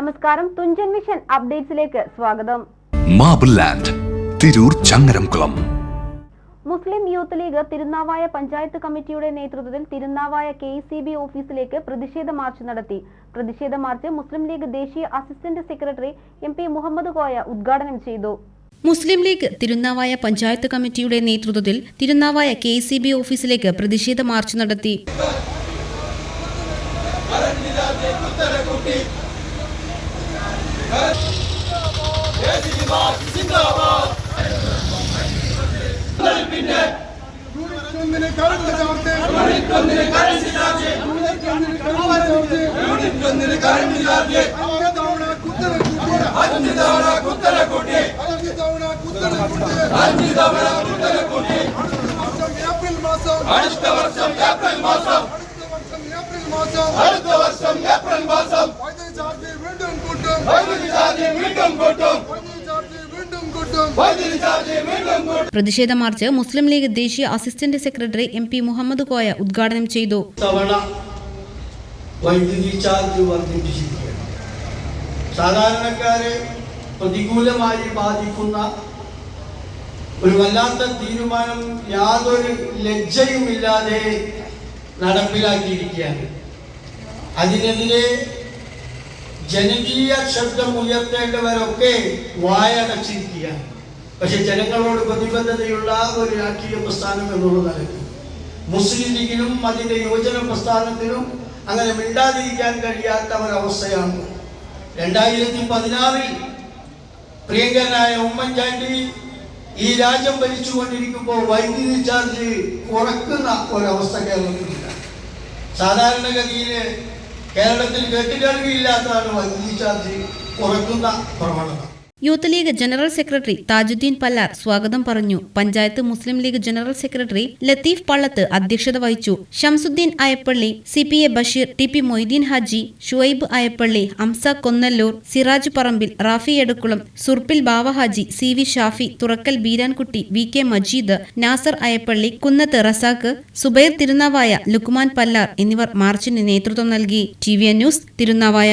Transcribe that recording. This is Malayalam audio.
നമസ്കാരം. തുഞ്ചൻ മിഷൻ അപ്ഡേറ്റ്സിലേക്ക് സ്വാഗതം. Marble land Tirur Changaramkulam. Muslim Youth League Tirunavaya panchayat കമ്മിറ്റിയുടെ നേതൃത്വത്തിൽ തിരുനാവായ കെ സി ബി ഓഫീസിലേക്ക് പ്രതിഷേധ മാർച്ച് നടത്തി. പ്രതിഷേധ മാർച്ച് മുസ്ലിം ലീഗ് ദേശീയ assistant secretary M P Muhammad Koya ഉദ്ഘാടനം ചെയ്തു. മുസ്ലിം ലീഗ് തിരുനാവായ പഞ്ചായത്ത് കമ്മിറ്റിയുടെ നേതൃത്വത്തിൽ തിരുനാവായ കെ സി ബി ഓഫീസിലേക്ക് പ്രതിഷേധ മാർച്ച് നടത്തി. ஏப்ரல் மாசம் அடுத்த வருஷம் ஏப்ரல் மாசம் அடுத்த வருஷம் ஏப்ரல் மாசம் அடுத்த வருஷம் ஏப்ரல் மாசம் வேண்டும் പ്രതിഷേധ മാർച്ച് മുസ്ലിം ലീഗ് ദേശീയ assistant secretary M P Muhammad Koya ഉദ്ഘാടനം ചെയ്തു. തവണ വൈദ്യുതി ചാർജ് വർദ്ധിപ്പിച്ചിരിക്കുകയാണ്. സാധാരണക്കാരെ പ്രതികൂലമായി ബാധിക്കുന്ന ഒരു വല്ലാത്ത തീരുമാനം യാതൊരു ലജ്ജയുമില്ലാതെ നടപ്പിലാക്കിയിരിക്കുകയാണ്. അതിനെതിരെ ജനകീയ ശബ്ദം ഉയർത്തേണ്ടവരൊക്കെ വായടച്ചിരിക്കുകയാണ് പക്ഷെ ജനങ്ങളോട് പ്രതിബദ്ധതയുള്ള ഒരു രാഷ്ട്രീയ പ്രസ്ഥാനം എന്നുള്ളതായിരുന്നു മുസ്ലിം ലീഗിനും അതിന്റെ യുവജന പ്രസ്ഥാനത്തിനും അങ്ങനെ മിണ്ടാതിരിക്കാൻ കഴിയാത്ത ഒരവസ്ഥയാണ് രണ്ടായിരത്തി പതിനാറിൽ പ്രിയങ്കരനായ ഉമ്മൻചാണ്ടി ഈ രാജ്യം ഭരിച്ചുകൊണ്ടിരിക്കുമ്പോൾ വൈദ്യുതി ചാർജ് കുറക്കുന്ന ഒരവസ്ഥ കേരളത്തിലില്ല സാധാരണഗതിയിൽ കേരളത്തിൽ കേട്ടുകേൾവിയില്ലാത്തതാണ് വൈദ്യുതി ചാർജ് കുറയ്ക്കുന്ന പ്രവണത. Youth League general secretary Thajudheen Pallar സ്വാഗതം പറഞ്ഞു. Panchayat Muslim League general secretary Latheef Pallath അധ്യക്ഷത വഹിച്ചു. Shamsudheen Ayappally C P A Basheer T P Moideen Haji Shuaib Ayappally Amsa Konnalloor Siraj Parambil Rafi Edakkulam Surppil Bavahaji C V Shafi Thurakkal Beerankutty V K Majeed Nasar Ayappally Kunnath Razak Subair Tirunavaya Luqman Pallar എന്നിവർ മാർച്ചിന് നേതൃത്വം നൽകി. T V news Tirunavaya.